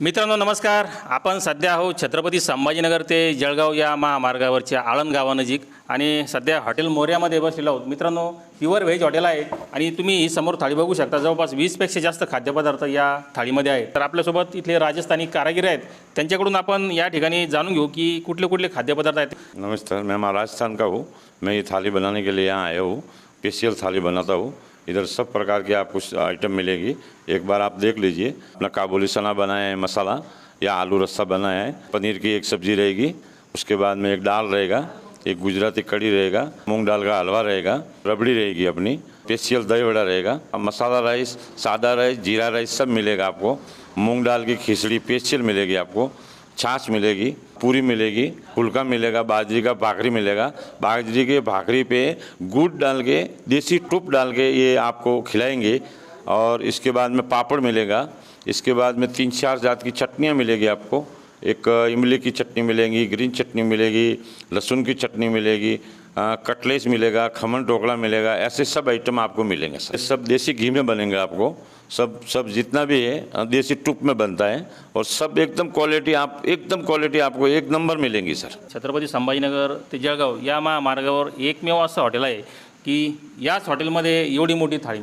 मित्रांनो नमस्कार. आपण सध्या आहोत छत्रपती संभाजीनगर ते जळगाव या महामार्गावरच्या आळंद गावानजीक आणि सध्या हॉटेल मोर्यामध्ये बसलेलो आहोत. मित्रांनो प्युअर व्हेज हॉटेल आहे आणि तुम्ही ही समोर थाळी बघू शकता. जवळपास वीसपेक्षा जास्त खाद्यपदार्थ या थाळीमध्ये आहेत. तर आपल्यासोबत इथले राजस्थानी कारागीर आहेत. त्यांच्याकडून आपण या ठिकाणी जाणून घेऊ की कुठले कुठले खाद्यपदार्थ आहेत. नमस्कार. मैं राजस्थान का हूँ? मैं ये थाली बनाने के लिए यहाँ आया हूँ. स्पेशल थाली बनाता हूँ. इधर सब प्रकार की आपको आइटम मिलेगी। एक बार आप देख लीजिए। अपना काबुली सना बनाया है, मसाला या आलू रस्सा बनाया है। पनीर की एक सब्ज़ी रहेगी। उसके बाद में एक दाल रहेगा। एक गुजराती कड़ी रहेगा। मूंग दाल का हलवा रहेगा। रबड़ी रहेगी अपनी। स्पेशल दही वड़ा रहेगा। अब मसाला राइस, सादा राइस, जीरा राइस सब मिलेगा आपको। मूंग दाल की खिचड़ी स्पेशल मिलेगी आपको। छाछ मिलेगी। पूरी मिलेगी, फुल्का मिलेगा, बाजरी का भाखरी मिलेगा। बाजरी के भाखरी पे गुड़ डाल के, देसी टूप डाल के ये आपको खिलाएँगे और इसके बाद में पापड़ मिलेगा। इसके बाद में तीन चार जात की चटनियाँ मिलेगी आपको। एक इमली की चटनी मिलेगी, ग्रीन चटनी मिलेगी, लहसुन की चटनी मिलेगी कटलेस मिलेगा, खमन ढोकला मिलेगा, ऐसे सब आइटम आपको मिलेंगे सर। सब देसी घी में बनेंगे आपको। सब सब जितना भी है देसी टूप में बनता है और सब एकदम क्वालिटी आप, एकदम क्वालिटी आपको एक नंबर मिलेंगी सर। छत्रपती संभाजीनगर ते जळगाव या महामार्गावर एकमेव असं हॉटेल आहे की याच हॉटेलमध्ये एवढी मोठी थाळी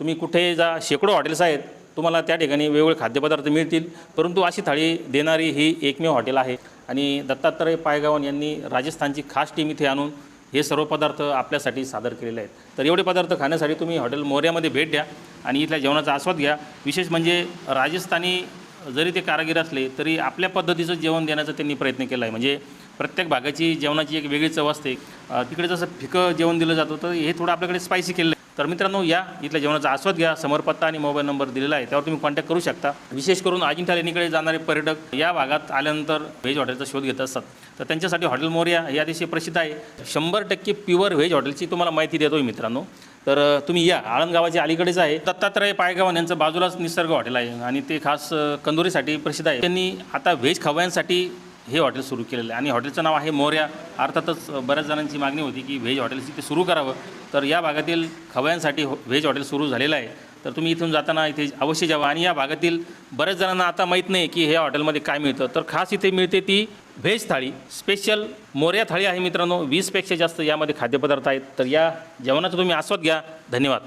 तुम्ही कुठे जा, शेकडो हॉटेल्स आहेत तुम्हाला त्या ठिकाणी वेगवेगळे खाद्यपदार्थ मिळतील. परंतु अशी थाळी देणारी ही एकमेव हॉटेल आहे. आणि दत्तात्रय पायगावन यांनी राजस्थानची खास टीम इथे आणून हे सर्व पदार्थ आपल्यासाठी सादर केलेले आहेत. तर एवढे पदार्थ खाण्यासाठी तुम्ही हॉटेल मोर्यामध्ये भेट द्या आणि इथल्या जेवणाचा आस्वाद घ्या. विशेष म्हणजे राजस्थानी जरी ते कारागीर असले तरी आपल्या पद्धतीचं जेवण देण्याचा त्यांनी प्रयत्न केला आहे म्हणजे प्रत्येक भागाची जेवणाची एक वेगळी चव असते. तिकडे जसं फिकं जेवण दिलं जातं तर हे थोडं आपल्याकडे स्पायसी केलं तर मित्रांनो या इथल्या जेवणाचा आस्वाद घ्या. समोर पत्ता आणि मोबाईल नंबर दिलेला आहे त्यावर तुम्ही कॉन्टॅक्ट करू शकता. विशेष करून अजिंठा लेणीकडे जाणारे पर्यटक या भागात आल्यानंतर व्हेज हॉटेलचा शोध घेत असतात. तर त्यांच्यासाठी हॉटेल मोर्या या अतिशय प्रसिद्ध आहे. शंभर टक्के प्युअर व्हेज हॉटेलची तुम्हाला माहिती देतोय मित्रांनो. तर तुम्ही या. आळंदगावाच्या अलीकडेच आहे. दत्तात्रय पायगावन यांचं बाजूलाच निसर्ग हॉटेल आहे आणि ते खास कंदुरीसाठी प्रसिद्ध आहे. त्यांनी आता व्हेज खवयांसाठी हे हॉटेल सुरू केलेलं आहे. आणि हॉटेलचं नाव आहे मोर्या. अर्थातच बऱ्याच जणांची मागणी होती की व्हेज हॉटेल्स इथे सुरू करावं. तर या भागातील खवयांसाठी हो- व्हेज हॉटेल सुरू झालेलं आहे. तर तुम्ही इथून जाताना इथे अवश्य जावा. आणि या भागातील बऱ्याच जणांना आता माहीत नाही की ह्या हॉटेलमध्ये काय मिळतं. तर खास इथे मिळते ती व्हेज थाळी. स्पेशल मोर्या थाळी आहे मित्रांनो. वीसपेक्षा जास्त यामध्ये खाद्यपदार्थ आहेत. तर या जेवणाचा तुम्ही आस्वाद घ्या. धन्यवाद.